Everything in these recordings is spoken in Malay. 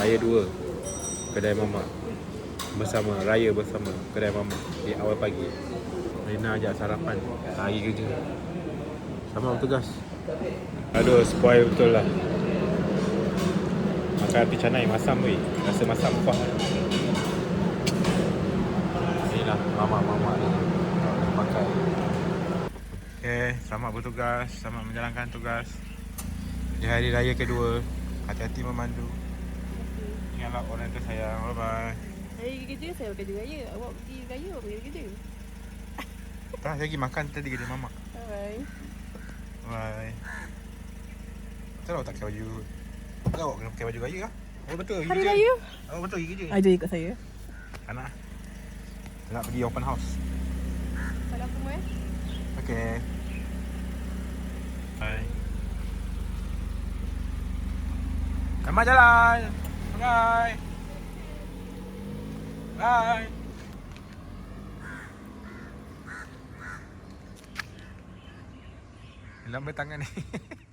Raya 2 Kedai Mamak. Bersama Raya bersama Kedai Mamak. Di awal pagi Rina ajak sarapan. Lagi kerja. Sama bertugas Aduh spoil betul lah. Makan api canai masam weh. Rasa masam kuah. Inilah mamak-mamak ni. Pakai Okay, selamat bertugas. Selamat menjalankan tugas. Di hari raya kedua Hati-hati memandu Ingatlah orang tu sayang? Bye-bye. Saya pergi kerja, saya kerja raya. Awak pergi raya, awak pergi kerja. Tak, saya pergi makan tadi kedai mamak. Bye. Bye Betul awak tak pakai baju? Kau awak kena pakai baju raya lah. Awak betul pergi Hari kerja? raya? Awak betul pergi kerja? Jom ikut saya. Tak nak Nak pergi open house. Kalau aku mau eh. Okay. Bye. Selamat jalan Bye. Bye. Lambat tangan ni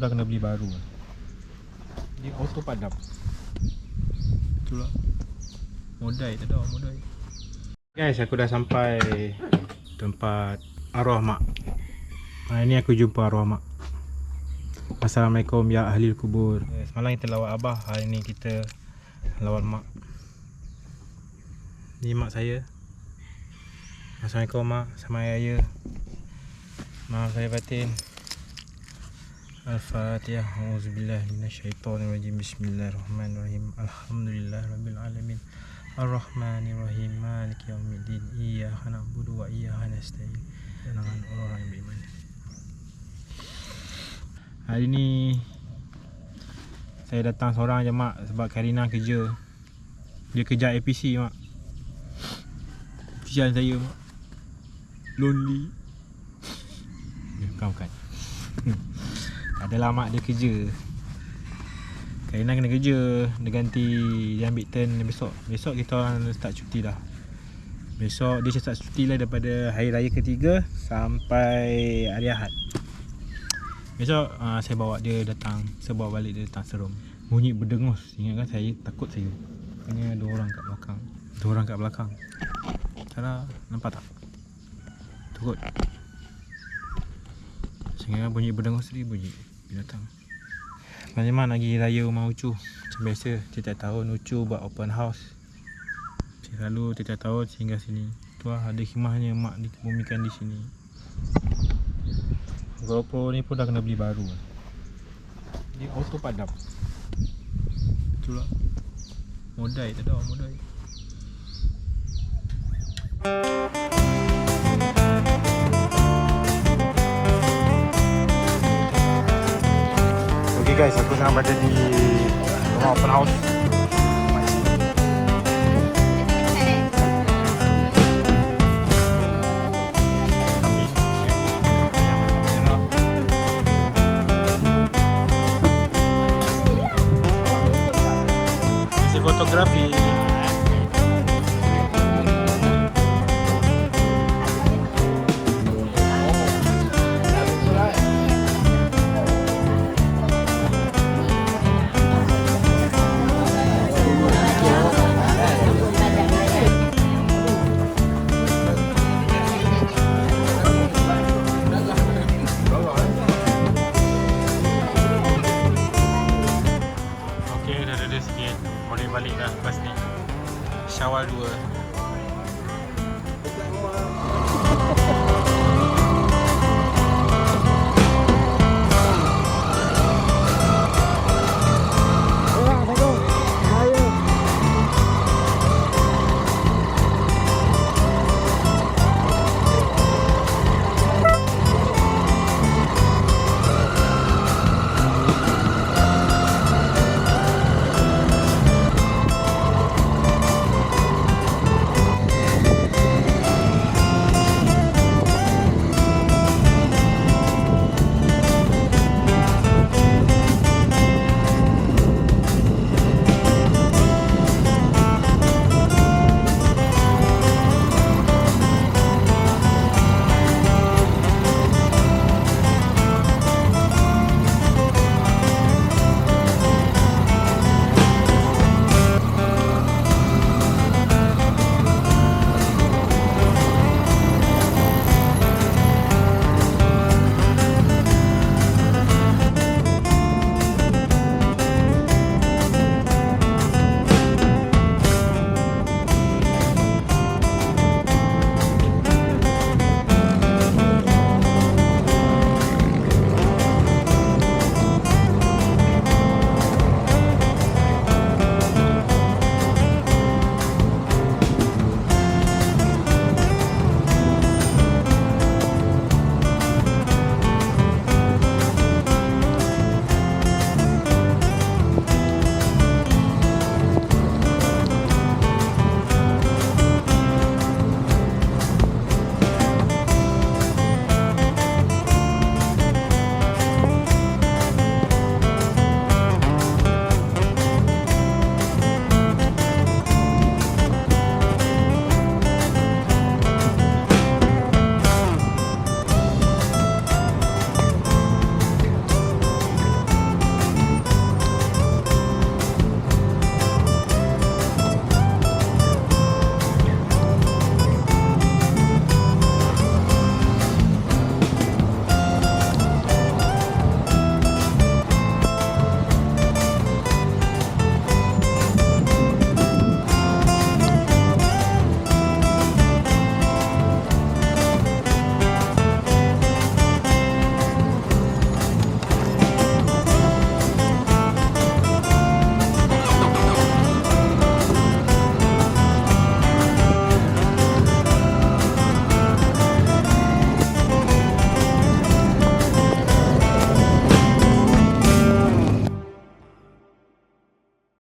Dah kena beli baru. Dia auto padam. Betul lah Modai tak ada modai. Guys aku dah sampai Tempat arwah mak. Hari ni aku jumpa arwah mak. Assalamualaikum ya ahli kubur. Semalam kita lawat abah Hari ni kita lawat mak. Ni mak saya. Assalamualaikum mak. Sama ayah. Maaf saya batin Al-Fatihah A'udzubillah minasyaitonirrajim. Bismillahirrahmanirrahim. Alhamdulillah Rabbil Alamin. Ar-Rahmanirrahim. Maliki yaumiddin Iyaka na'budu wa iyaka nasta'in. Dengan orang-orang yang beriman. Hari ni Saya datang seorang je mak Sebab Karina kerja. Dia kerja APC mak. Kesian saya mak. Lonely. Bukan bukan Adalah mak dia kerja. Karina kena kerja Dia ganti Dia ambil turn besok. Besok kita orang start cuti dah. Besok dia start cuti lah Daripada hari raya ketiga Sampai hari Ahad. Besok uh, saya bawa dia datang. Saya bawa balik dia datang serum. Bunyi berdengus. Ingatkan saya takut saya. Ini ada orang kat belakang. Ada orang kat belakang. Cara nampak tak? Takut Sehingga bunyi berdengus tadi bunyi binatang. Macam mana lagi raya rumah Ucu? Macam biasa setiap tahun Ucu buat open house. Selalu setiap tahun singgah sini. Tu lah ada khemahnya mak dikebumikan di sini. GoPro ni pun dah kena beli baru Dia auto padam. Betul lah Modai tak ada modai. Okay guys, aku na berada di rumah open house fotografi Tchau, Aruan.